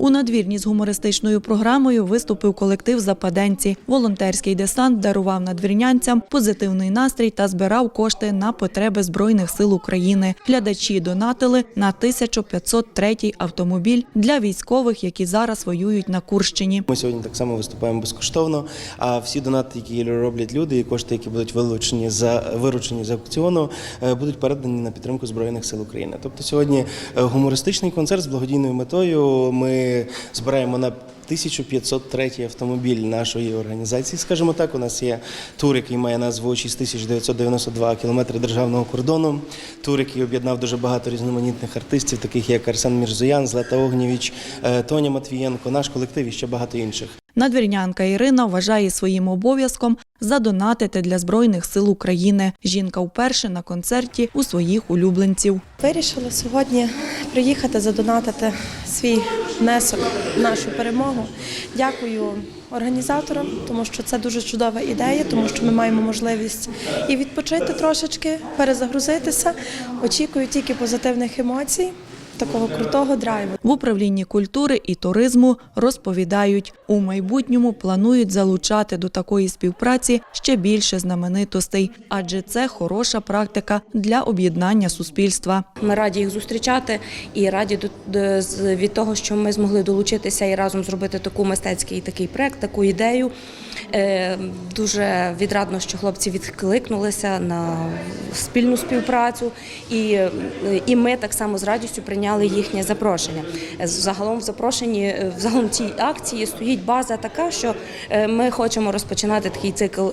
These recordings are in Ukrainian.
У надвірні з гумористичною програмою виступив колектив Западенці. Волонтерський десант дарував надвірнянцям позитивний настрій та збирав кошти на потреби Збройних сил України. Глядачі донатили на 1503 автомобіль для військових, які зараз воюють на Курщині. Ми сьогодні так само виступаємо безкоштовно. А всі донати, які роблять люди, і кошти, які будуть вилучені за виручені з аукціону, е, будуть передані на підтримку збройних сил України. Тобто сьогодні е, гумористичний концерт з благодійною метою. Ми збираємо на 1503 автомобіль нашої організації. Скажімо так, у нас є тур, який має назву 6992 кілометри державного кордону. Тур, який об'єднав дуже багато різноманітних артистів, таких як Арсен Мірзоян, Злата Огнєвіч, е, Тоня Матвієнко, наш колектив і ще багато інших. Надвірнянка Ірина вважає своїм обов'язком задонатити для Збройних сил України. Жінка вперше на концерті у своїх улюбленців. Вирішила сьогодні приїхати задонатити свій внесок в нашу перемогу. Дякую організаторам, тому що це дуже чудова ідея, тому що ми маємо можливість і відпочити трошечки, перезагрузитися. Очікую тільки позитивних емоцій, такого крутого драйву. В управлінні культури і туризму розповідають, у майбутньому планують залучати до такої співпраці ще більше знаменитостей, адже це хороша практика для об'єднання суспільства. Ми раді їх зустрічати і раді від того, що ми змогли долучитися і разом зробити таку мистецький такий проект, таку ідею. Е, Дуже відрадно, що хлопці відкликнулися на спільну співпрацю, і, і ми так само з радістю прийняли їхнє запрошення. Е, Загалом в запрошенні е, в цій акції стоїть база така, що е, ми хочемо розпочинати такий цикл.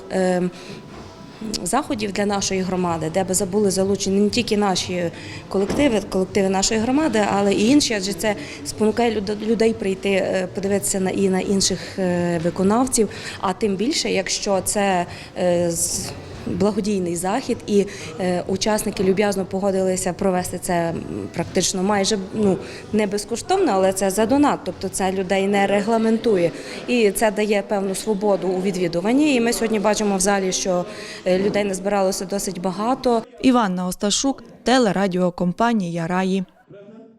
заходів для нашої громади, де би забули залучені не тільки наші колективи, колективи нашої громади, але і інші, адже це спонукає люд- людей прийти подивитися на і на інших виконавців. А тим більше, якщо це з- Благодійний захід, і е, учасники люб'язно погодилися провести це практично майже ну не безкоштовно, але це за донат. Тобто це людей не регламентує, і це дає певну свободу у відвідуванні. І ми сьогодні бачимо в залі, що е, людей назбиралося досить багато. Іванна Осташук, телерадіокомпанія Раї.